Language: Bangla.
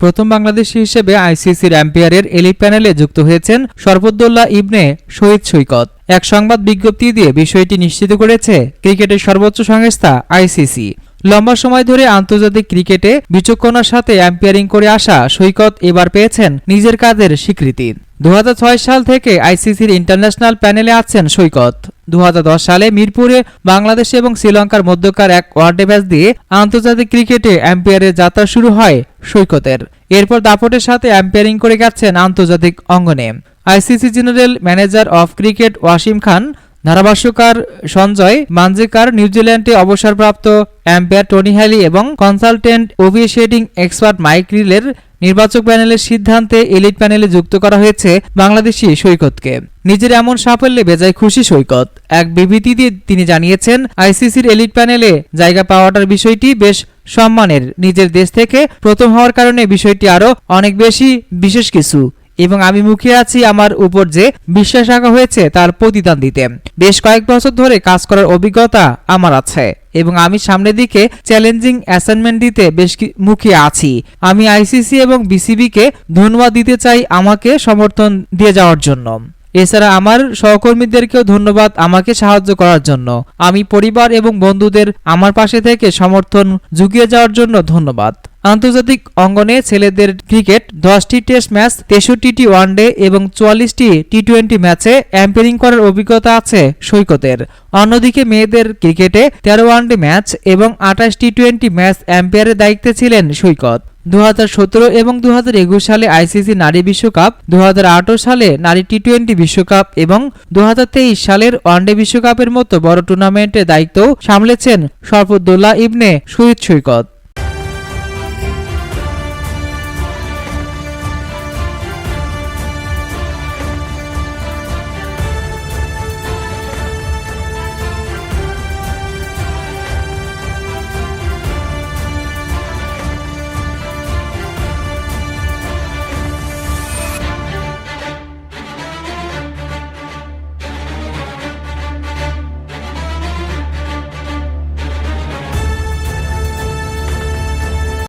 প্রথম বাংলাদেশি হিসেবে আইসিসির অ্যাম্পিয়ারের এলি প্যানেলে যুক্ত হয়েছেন শরফুদ্দোল্লাহ ইবনে শহীদ সৈকত। এক সংবাদ বিজ্ঞপ্তি দিয়ে বিষয়টি নিশ্চিত করেছে, ক্রিকেটের সর্বোচ্চ সংস্থা আইসিসি। লম্বা সময় ধরে আন্তর্জাতিক ক্রিকেটে বিচক্ষণার সাথে অ্যাম্পিয়ারিং করে আসা সৈকত এবার পেয়েছেন নিজের কাজের স্বীকৃতি। দু সাল থেকে আইসিসির ইন্টারন্যাশনাল প্যানেলে আছেন সৈকত। দুই হাজার দশ সালে মিরপুরে বাংলাদেশ এবং শ্রীলঙ্কার মধ্যকার এক ওয়ানডে ম্যাচ দিয়ে আন্তর্জাতিক ক্রিকেটে অ্যাম্পিয়ারের যাত্রা শুরু হয় সৈকতের। এরপর দাপটের সাথে অ্যাম্পিয়ারিং করে গেছেন আন্তর্জাতিক অঙ্গনে। ICC general manager of cricket Wasim Khan ধারাভাষ্যকার সঞ্জয় মানজেকার নিউজিল্যান্ডে অবসরপ্রাপ্ত অ্যাম্পায়ার টনি হ্যালি এবং কনসালটেন্ট ওভিয়েশিয়েটিং এক্সপার্ট মাইক রিলের নির্বাচক প্যানেলের সিদ্ধান্তে এলিট প্যানেলে যুক্ত করা হয়েছে বাংলাদেশি সৈকতকে। নিজের এমন সাফল্যে বেজায় খুশি সৈকত। এক বিবৃতি দিয়ে তিনি জানিয়েছেন, আইসিসির এলিট প্যানেলে জায়গা পাওয়াটার বিষয়টি বেশ সম্মানের। নিজের দেশ থেকে প্রথম হওয়ার কারণে বিষয়টি আরও অনেক বেশি, বিশেষ কিছু। এবং আমি মুখে আছি আমার উপর যে বিশ্বাস রাখা হয়েছে তার প্রতিদান দিতে। বেশ কয়েক বছর ধরে কাজ করার অভিজ্ঞতা আমার আছে এবং আমি সামনের দিকে চ্যালেঞ্জিং অ্যাসাইনমেন্ট দিতে বেশ মুখে আছি। আমি আইসিসি এবং বিসিবিকে ধন্যবাদ দিতে চাই আমাকে সমর্থন দিয়ে যাওয়ার জন্য। এছাড়া আমার সহকর্মীদেরকেও ধন্যবাদ আমাকে সাহায্য করার জন্য। আমি পরিবার এবং বন্ধুদের আমার পাশে থেকে সমর্থন জুগিয়ে যাওয়ার জন্য ধন্যবাদ। আন্তর্জাতিক অঙ্গনে ছেলেদের ক্রিকেট দশটি টেস্ট ম্যাচ, তেষট্টিটি ওয়ানডে এবং চুয়াল্লিশটি টি টোয়েন্টি ম্যাচে অ্যাম্পায়ারিং করার অভিজ্ঞতা আছে সৈকতের। অন্যদিকে মেয়েদের ক্রিকেটে তেরো ওয়ানডে ম্যাচ এবং আঠাশ টি টোয়েন্টি ম্যাচ অ্যাম্পায়ারের দায়িত্বে ছিলেন সৈকত। দু হাজার সতেরো এবং দু হাজার একুশ সালে আইসিসি নারী বিশ্বকাপ দু হাজার আঠেরো সালে নারী টি টোয়েন্টি বিশ্বকাপ এবং দু হাজার তেইশ সালের ওয়ানডে বিশ্বকাপের মতো বড় টুর্নামেন্টের দায়িত্বও সামলেছেন শরফুদ্দোল্লাহ ইবনে শহীদ সৈকত।